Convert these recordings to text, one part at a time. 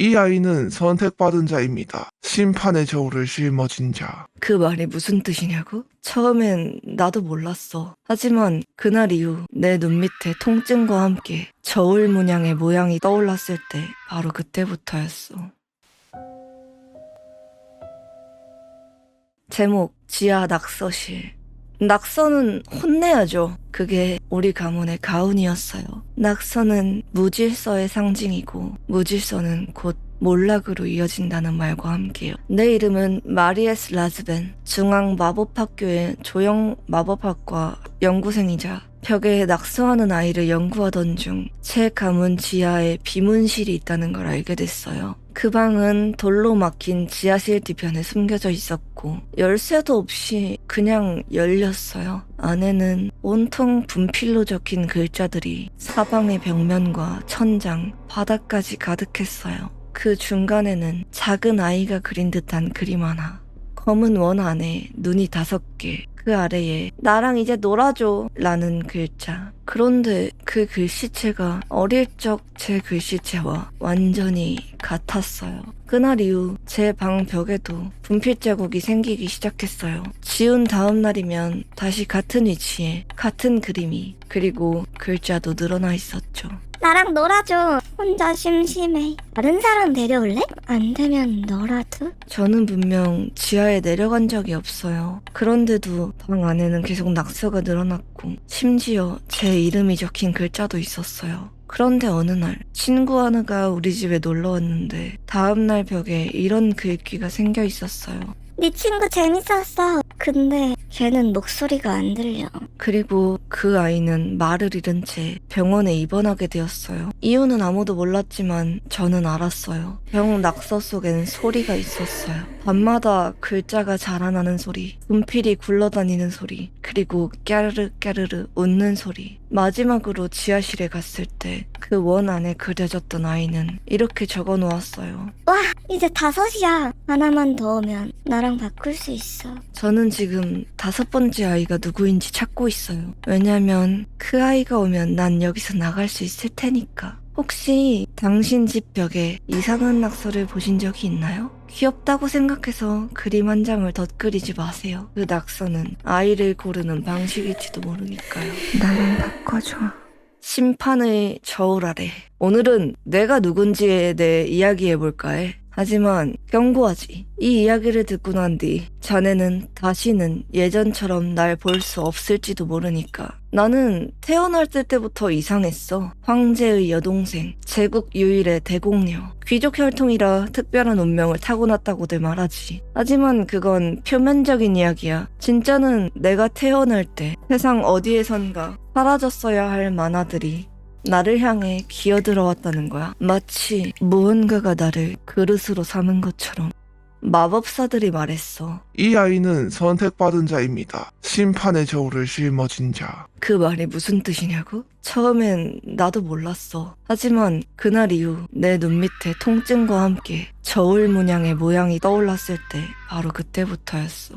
이 아이는 선택받은 자입니다. 심판의 저울을 짊어진 자. 그 말이 무슨 뜻이냐고? 처음엔 나도 몰랐어. 하지만 그날 이후 내 눈 밑에 통증과 함께 저울 문양의 모양이 떠올랐을 때 바로 그때부터였어. 제목 지하 낙서실 낙서는 혼내야죠. 그게 우리 가문의 가훈이었어요. 낙서는 무질서의 상징이고 무질서는 곧 몰락으로 이어진다는 말과 함께요. 내 이름은 마리에스 라즈벤, 중앙 마법학교의 조형 마법학과 연구생이자 벽에 낙서하는 아이를 연구하던 중 제 가문 지하에 비문실이 있다는 걸 알게 됐어요. 그 방은 돌로 막힌 지하실 뒤편에 숨겨져 있었고 열쇠도 없이 그냥 열렸어요. 안에는 온통 분필로 적힌 글자들이 사방의 벽면과 천장, 바닥까지 가득했어요. 그 중간에는 작은 아이가 그린 듯한 그림 하나. 검은 원 안에 눈이 다섯 개. 그 아래에 나랑 이제 놀아줘 라는 글자. 그런데 그 글씨체가 어릴 적 제 글씨체와 완전히 같았어요. 그날 이후 제 방 벽에도 분필 자국이 생기기 시작했어요. 지운 다음 날이면 다시 같은 위치에 같은 그림이 그리고 글자도 늘어나 있었죠. 나랑 놀아줘. 혼자 심심해. 다른 사람 데려올래? 안 되면 너라도? 저는 분명 지하에 내려간 적이 없어요. 그런데도 방 안에는 계속 낙서가 늘어났고, 심지어 제 이름이 적힌 글자도 있었어요. 그런데 어느 날, 친구 하나가 우리 집에 놀러 왔는데, 다음날 벽에 이런 글귀가 생겨 있었어요. 네 친구 재밌었어. 근데 걔는 목소리가 안 들려. 그리고 그 아이는 말을 잃은 채 병원에 입원하게 되었어요. 이유는 아무도 몰랐지만 저는 알았어요. 병 낙서 속엔 소리가 있었어요. 밤마다 글자가 자라나는 소리, 분필이 굴러다니는 소리, 그리고 깨르르 깨르르 웃는 소리. 마지막으로 지하실에 갔을 때 그 원 안에 그려졌던 아이는 이렇게 적어 놓았어요. 이제 다섯이야. 하나만 더 오면 나랑 바꿀 수 있어. 저는 지금 다섯 번째 아이가 누구인지 찾고 있어요. 왜냐면 그 아이가 오면 난 여기서 나갈 수 있을 테니까. 혹시 당신 집 벽에 이상한 낙서를 보신 적이 있나요? 귀엽다고 생각해서 그림 한 장을 덧그리지 마세요. 그 낙서는 아이를 고르는 방식일지도 모르니까요. 나만 바꿔줘. 심판의 저울 아래. 오늘은 내가 누군지에 대해 이야기해볼까 해. 하지만 경고하지. 이 이야기를 듣고 난 뒤 자네는 다시는 예전처럼 날 볼 수 없을지도 모르니까. 나는 태어날 때 때부터 이상했어. 황제의 여동생, 제국 유일의 대공녀, 귀족 혈통이라 특별한 운명을 타고났다고들 말하지. 하지만 그건 표면적인 이야기야. 진짜는 내가 태어날 때 세상 어디에선가 사라졌어야 할 만화들이 나를 향해 기어들어왔다는 거야. 마치 무언가가 나를 그릇으로 삼은 것처럼. 마법사들이 말했어. 이 아이는 선택받은 자입니다. 심판의 저울을 짊어진 자. 그 말이 무슨 뜻이냐고? 처음엔 나도 몰랐어. 하지만 그날 이후 내 눈 밑에 통증과 함께 저울 문양의 모양이 떠올랐을 때 바로 그때부터였어.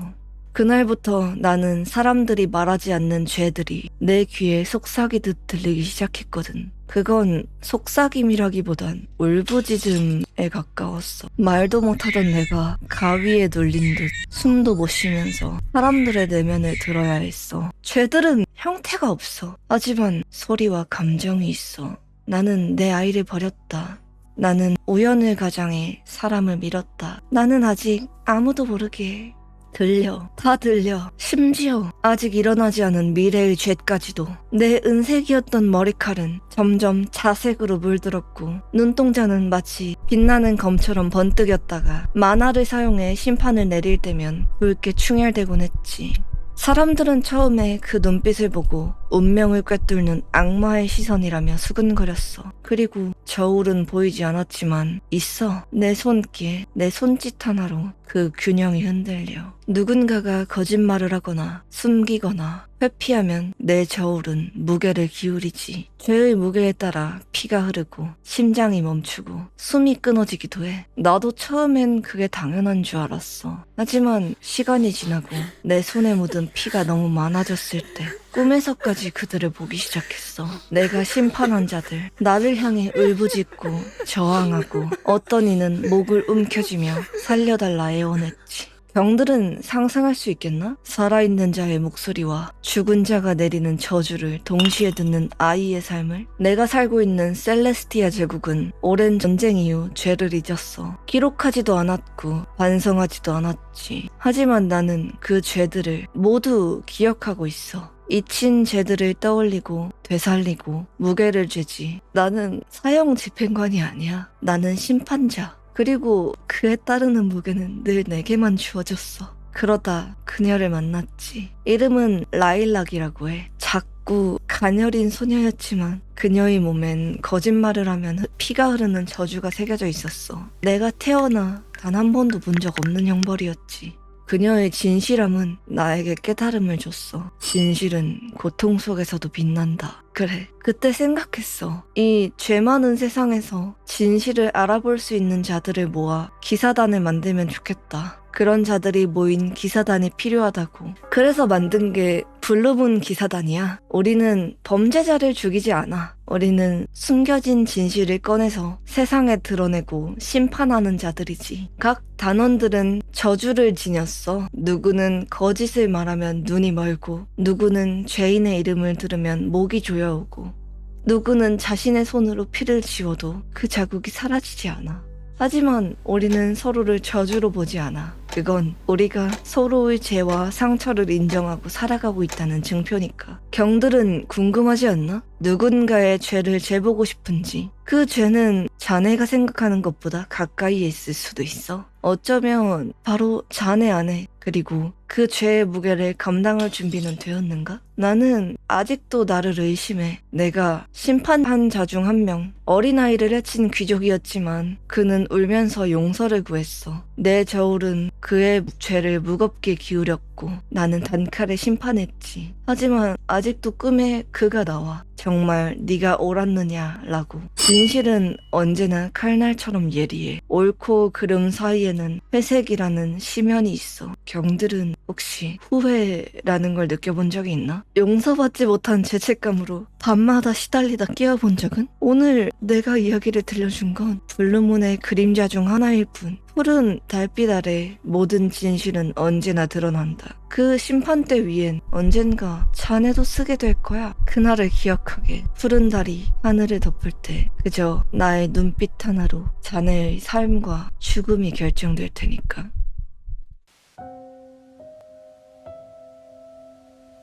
그날부터 나는 사람들이 말하지 않는 죄들이 내 귀에 속삭이듯 들리기 시작했거든. 그건 속삭임이라기보단 울부짖음에 가까웠어. 말도 못하던 내가 가위에 눌린 듯 숨도 못 쉬면서 사람들의 내면을 들어야 했어. 죄들은 형태가 없어. 하지만 소리와 감정이 있어. 나는 내 아이를 버렸다. 나는 우연을 가장해 사람을 밀었다. 나는 아직 아무도 모르게 들려. 다 들려. 심지어 아직 일어나지 않은 미래의 죄까지도. 내 은색이었던 머리칼은 점점 자색으로 물들었고 눈동자는 마치 빛나는 검처럼 번뜩였다가 만화를 사용해 심판을 내릴 때면 붉게 충혈되곤 했지. 사람들은 처음에 그 눈빛을 보고 운명을 꿰뚫는 악마의 시선이라며 수근거렸어. 그리고 저울은 보이지 않았지만 있어. 내 손길, 내 손짓 하나로 그 균형이 흔들려. 누군가가 거짓말을 하거나 숨기거나 회피하면 내 저울은 무게를 기울이지. 죄의 무게에 따라 피가 흐르고 심장이 멈추고 숨이 끊어지기도 해. 나도 처음엔 그게 당연한 줄 알았어. 하지만 시간이 지나고 내 손에 묻은 피가 너무 많아졌을 때 꿈에서까지 그들을 보기 시작했어. 내가 심판한 자들, 나를 향해 울부짖고 저항하고 어떤 이는 목을 움켜쥐며 살려달라 애원했지. 병들은 상상할 수 있겠나? 살아있는 자의 목소리와 죽은 자가 내리는 저주를 동시에 듣는 아이의 삶을 내가 살고 있는 셀레스티아 제국은 오랜 전쟁 이후 죄를 잊었어. 기록하지도 않았고 반성하지도 않았지. 하지만 나는 그 죄들을 모두 기억하고 있어. 잊힌 죄들을 떠올리고 되살리고 무게를 죄지. 나는 사형 집행관이 아니야. 나는 심판자. 그리고 그에 따르는 무게는 늘 내게만 주어졌어. 그러다 그녀를 만났지. 이름은 라일락이라고 해. 작고 가녀린 소녀였지만 그녀의 몸엔 거짓말을 하면 피가 흐르는 저주가 새겨져 있었어. 내가 태어나 단 한 번도 본 적 없는 형벌이었지. 그녀의 진실함은 나에게 깨달음을 줬어. 진실은 고통 속에서도 빛난다. 그래. 그때 생각했어. 이 죄 많은 세상에서 진실을 알아볼 수 있는 자들을 모아 기사단을 만들면 좋겠다. 그런 자들이 모인 기사단이 필요하다고. 그래서 만든 게 블루문 기사단이야. 우리는 범죄자를 죽이지 않아. 우리는 숨겨진 진실을 꺼내서 세상에 드러내고 심판하는 자들이지. 각 단원들은 저주를 지녔어. 누구는 거짓을 말하면 눈이 멀고, 누구는 죄인의 이름을 들으면 목이 조여오고, 누구는 자신의 손으로 피를 지워도 그 자국이 사라지지 않아. 하지만 우리는 서로를 저주로 보지 않아. 그건 우리가 서로의 죄와 상처를 인정하고 살아가고 있다는 증표니까. 경들은 궁금하지 않나? 누군가의 죄를 재보고 싶은지. 그 죄는 자네가 생각하는 것보다 가까이에 있을 수도 있어. 어쩌면 바로 자네 안에 그리고 그 죄의 무게를 감당할 준비는 되었는가? 나는 아직도 나를 의심해. 내가 심판한 자 중 한 명, 어린아이를 해친 귀족이었지만 그는 울면서 용서를 구했어. 내 저울은 그의 죄를 무겁게 기울였고 나는 단칼에 심판했지. 하지만 아직도 꿈에 그가 나와. 정말 네가 옳았느냐라고. 진실은 언제나 칼날처럼 예리해. 옳고 그름 사이에는 회색이라는 심연이 있어. 경들은 혹시 후회라는 걸 느껴본 적이 있나? 용서받지 못한 죄책감으로 밤마다 시달리다 깨어본 적은? 오늘 내가 이야기를 들려준 건 블루문의 그림자 중 하나일 뿐. 푸른 달빛 아래 모든 진실은 언제나 드러난다. 그 심판대 위엔 언젠가 자네도 쓰게 될 거야. 그날을 기억하게. 푸른 달이 하늘을 덮을 때 그저 나의 눈빛 하나로 자네의 삶과 죽음이 결정될 테니까.